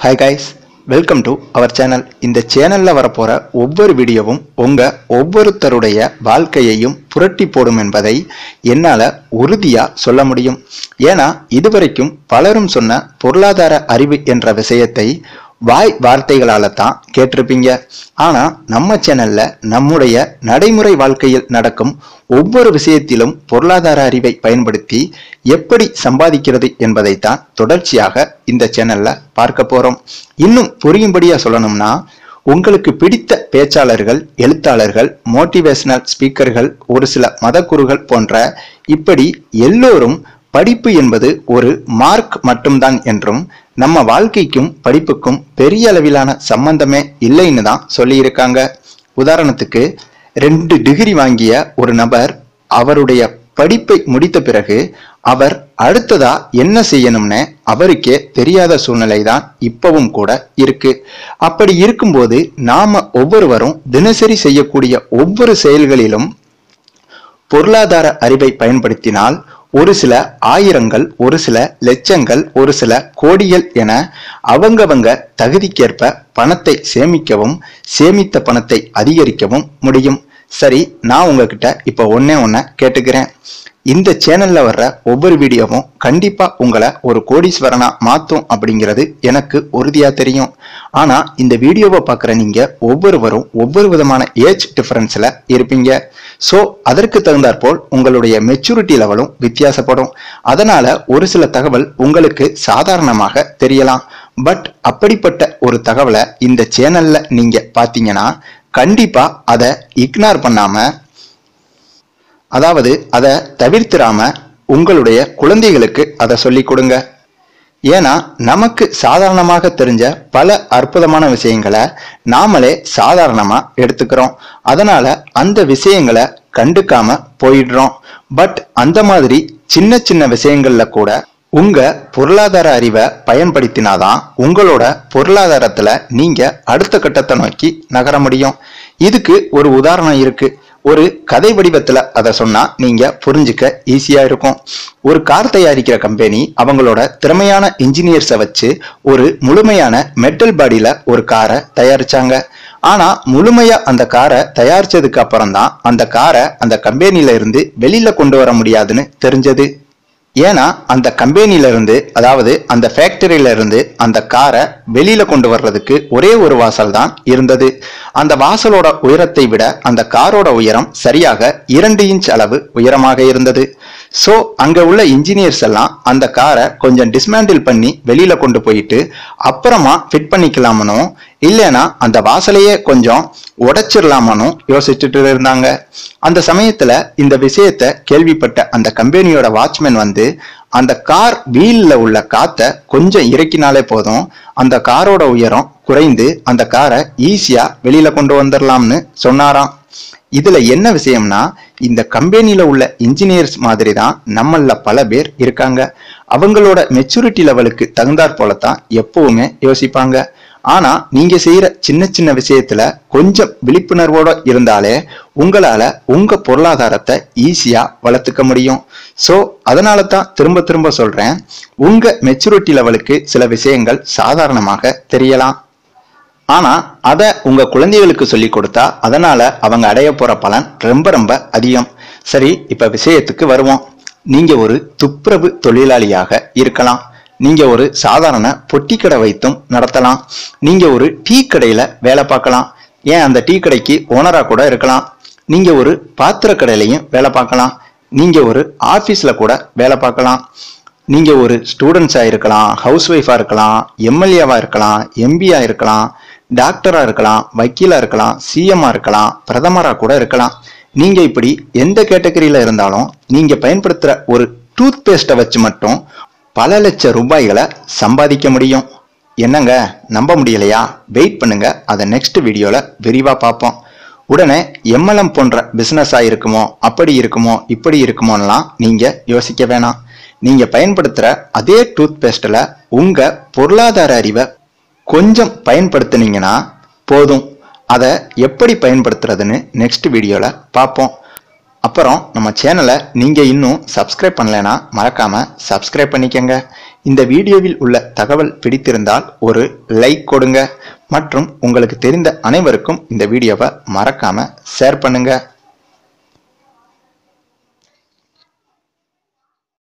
Hi guys welcome to our channel இந்த சேனலில் வரப்போகிற ஒவ்வொரு வீடியோவும் உங்கள் ஒவ்வொருத்தருடைய வாழ்க்கையையும் புரட்டி போடும் என்பதை என்னால் உறுதியாக சொல்ல முடியும். ஏன்னா இதுவரைக்கும் பலரும் சொன்ன பொருளாதார அறிவு என்ற விஷயத்தை வாய் வார்த்தைகளால தான் கேட்டிருப்பீங்க. ஆனா நம்ம சேனல்ல நம்முடைய நடைமுறை வாழ்க்கையில் நடக்கும் ஒவ்வொரு விஷயத்திலும் பொருளாதார அறிவை பயன்படுத்தி எப்படி சம்பாதிக்கிறது என்பதைத்தான் தொடர்ச்சியாக இந்த சேனல்ல பார்க்க போறோம். இன்னும் புரியும்படியா சொல்லணும்னா உங்களுக்கு பிடித்த பேச்சாளர்கள் எழுத்தாளர்கள் மோட்டிவேஷனல் ஸ்பீக்கர்கள் ஒரு சில மதக்குருகள் போன்ற இப்படி எல்லோரும் படிப்பு என்பது ஒரு மார்க் மட்டும்தான் என்றும் நம்ம வாழ்க்கைக்கும் படிப்புக்கும் பெரிய அளவிலான சம்பந்தமே இல்லைன்னு தான் சொல்லியிருக்காங்க. உதாரணத்துக்கு ரெண்டு டிகிரி வாங்கிய ஒரு நபர் அவருடைய படிப்பை முடித்த பிறகு அவர் அடுத்ததா என்ன செய்யணும்னு அவருக்கே தெரியாத சூழ்நிலை தான் இப்பவும் கூட இருக்கு. அப்படி இருக்கும்போது நாம ஒவ்வொருவரும் தினசரி செய்யக்கூடிய ஒவ்வொரு செயல்களிலும் பொருளாதார அறிவை பயன்படுத்தினால் ஒரு சில ஆயிரங்கள் ஒரு சில லட்சங்கள் ஒரு சில கோடிகள் என அவங்கவங்க தகுதிக்கேற்ப பணத்தை சேமிக்கவும் சேமித்த பணத்தை அதிகரிக்கவும் முடியும். சரி நான் உங்ககிட்ட இப்போ ஒன்னே ஒன்ன கேட்டுக்கிறேன். இந்த சேனல்ல வர்ற ஒவ்வொரு வீடியோவும் கண்டிப்பா உங்களை ஒரு கோடீஸ்வரனா மாத்தும் அப்படிங்கிறது எனக்கு உறுதியா தெரியும். ஆனா இந்த வீடியோவை பார்க்குற நீங்க ஒவ்வொருவரும் ஒவ்வொரு விதமான ஏஜ் டிஃபரன்ஸ்ல இருப்பீங்க. ஸோ அதற்கு தகுந்தாற்போல் உங்களுடைய மெச்சூரிட்டி லெவலும் வித்தியாசப்படும். அதனால ஒரு சில தகவல் உங்களுக்கு சாதாரணமாக தெரியலாம். பட் அப்படிப்பட்ட ஒரு தகவலை இந்த சேனல்ல நீங்க பாத்தீங்கன்னா கண்டிப்பா அதை இக்னார் பண்ணாம அதாவது அதை தவிர்த்திராம உங்களுடைய குழந்தைகளுக்கு அதை சொல்லிக் கொடுங்க. ஏன்னா நமக்கு சாதாரணமாக தெரிஞ்ச பல அற்புதமான விஷயங்களை நாமளே சாதாரணமாக எடுத்துக்கிறோம். அதனால அந்த விஷயங்களை கண்டுக்காம போயிடுறோம். பட் அந்த மாதிரி சின்ன சின்ன விஷயங்கள்ல கூட உங்க பொருளாதார அறிவை பயன்படுத்தினாதான் உங்களோட பொருளாதாரத்துல நீங்க அடுத்த கட்டத்தை நோக்கி நகர முடியும். இதுக்கு ஒரு உதாரணம் இருக்கு. ஒரு கதை வடிவத்தில் அதை சொன்னால் நீங்கள் புரிஞ்சுக்க ஈஸியாக இருக்கும். ஒரு கார் தயாரிக்கிற கம்பெனி அவங்களோட திறமையான இன்ஜினியர்ஸை வச்சு ஒரு முழுமையான மெட்டல் பாடியில் ஒரு காரை தயாரிச்சாங்க. ஆனால் முழுமையாக அந்த காரை தயாரிச்சதுக்கு அப்புறம் தான் அந்த காரை அந்த கம்பெனியில இருந்து வெளியில் கொண்டு வர முடியாதுன்னு தெரிஞ்சது. ஏன்னா அந்த கம்பெனியிலிருந்து அதாவது அந்த ஃபேக்டரியிலிருந்து அந்த காரை வெளியில் கொண்டு வர்றதுக்கு ஒரே ஒரு வாசல் தான் இருந்தது. அந்த வாசலோட உயரத்தை விட அந்த காரோட உயரம் சரியாக இரண்டு இன்ச் அளவு உயரமாக இருந்தது. ஸோ அங்கே உள்ள இன்ஜினியர்ஸ் எல்லாம் அந்த காரை கொஞ்சம் டிஸ்மேண்டில் பண்ணி வெளியில் கொண்டு போயிட்டு அப்புறமா ஃபிட் பண்ணிக்கலாமனும் இல்லைன்னா அந்த வாசலையே கொஞ்சம் உடைச்சிடலாமனும் யோசிச்சுட்டு இருந்தாங்க. அந்த சமயத்துல இந்த விஷயத்த கேள்விப்பட்ட அந்த கம்பெனியோட வாட்ச்மேன் வந்து அந்த கார் வீல்ல உள்ள காத்த கொஞ்சம் இறக்கினாலே போதும் அந்த காரோட உயரம் குறைந்து அந்த காரை ஈஸியா வெளியில கொண்டு வந்துடலாம்னு சொன்னாராம். இதுல என்ன விஷயம்னா இந்த கம்பெனியில உள்ள இன்ஜினியர்ஸ் மாதிரி தான் நம்மள பல பேர் இருக்காங்க. அவங்களோட மெச்சூரிட்டி லெவலுக்கு தகுந்தாற் போலத்தான் எப்பவுமே யோசிப்பாங்க. ஆனா நீங்க செய்யற சின்ன சின்ன விஷயத்துல கொஞ்சம் விழிப்புணர்வோட இருந்தாலே உங்களால உங்க பொருளாதாரத்தை ஈஸியா வளர்த்துக்க முடியும். சோ அதனால தான் திரும்ப திரும்ப சொல்றேன் உங்க மெச்சூரிட்டி லெவலுக்கு சில விஷயங்கள் சாதாரணமாக தெரியலாம். ஆனா அதை உங்க குழந்தைகளுக்கு சொல்லி கொடுத்தா அதனால அவங்க அடைய போற பலன் ரொம்ப ரொம்ப அதிகம். சரி இப்ப விஷயத்துக்கு வருவோம். நீங்க ஒரு துப்புரவு தொழிலாளியாக இருக்கலாம். நீங்க ஒரு சாதாரண பொட்டி கடை வைத்தும் நடத்தலாம். நீங்க ஒரு டீ கடையில வேலை பார்க்கலாம். ஏன் அந்த டீ கடைக்கு ஓனரா கூட இருக்கலாம். நீங்க ஒரு பாத்திர கடையிலையும் வேலை பார்க்கலாம். நீங்க ஒரு ஆபீஸ்ல கூட வேலை பார்க்கலாம். நீங்க ஒரு ஸ்டூடெண்ட்ஸா இருக்கலாம் ஹவுஸ் ஒய்ஃபா இருக்கலாம் எம்எல்ஏவா இருக்கலாம் எம்பியா இருக்கலாம் டாக்டரா இருக்கலாம் வக்கீலா இருக்கலாம் சிஎம்மா இருக்கலாம் பிரதமரா கூட இருக்கலாம். நீங்க இப்படி எந்த கேட்டகரியில இருந்தாலும் நீங்க பயன்படுத்துற ஒரு டூத் பேஸ்ட்டை வச்சு மட்டும் பல லட்சம் ரூபாய்களை சம்பாதிக்க முடியும். என்னங்க நம்ப முடியலையா? வெயிட் பண்ணுங்க அதை நெக்ஸ்ட் வீடியோல விரிவா பார்ப்போம். உடனே எம்எல்எம் போன்ற பிசினஸா இருக்குமோ அப்படி இருக்குமோ இப்படி இருக்குமோலாம் நீங்க யோசிக்க வேணாம். நீங்க பயன்படுத்துற அதே டூத் பேஸ்ட்டில் உங்க பொருளாதார அறிவை கொஞ்சம் பயன்படுத்துனீங்கன்னா போதும். அதை எப்படி பயன்படுத்துறதுன்னு நெக்ஸ்ட் வீடியோவில் பார்ப்போம். அப்புறம் நம்ம சேனலை நீங்கள் இன்னும் சப்ஸ்கிரைப் பண்ணலைன்னா மறக்காமல் சப்ஸ்கிரைப் பண்ணிக்கங்க. இந்த வீடியோவில் உள்ள தகவல் பிடித்திருந்தால் ஒரு லைக் கொடுங்க. மற்றும் உங்களுக்கு தெரிந்த அனைவருக்கும் இந்த வீடியோவை மறக்காமல் ஷேர் பண்ணுங்கள்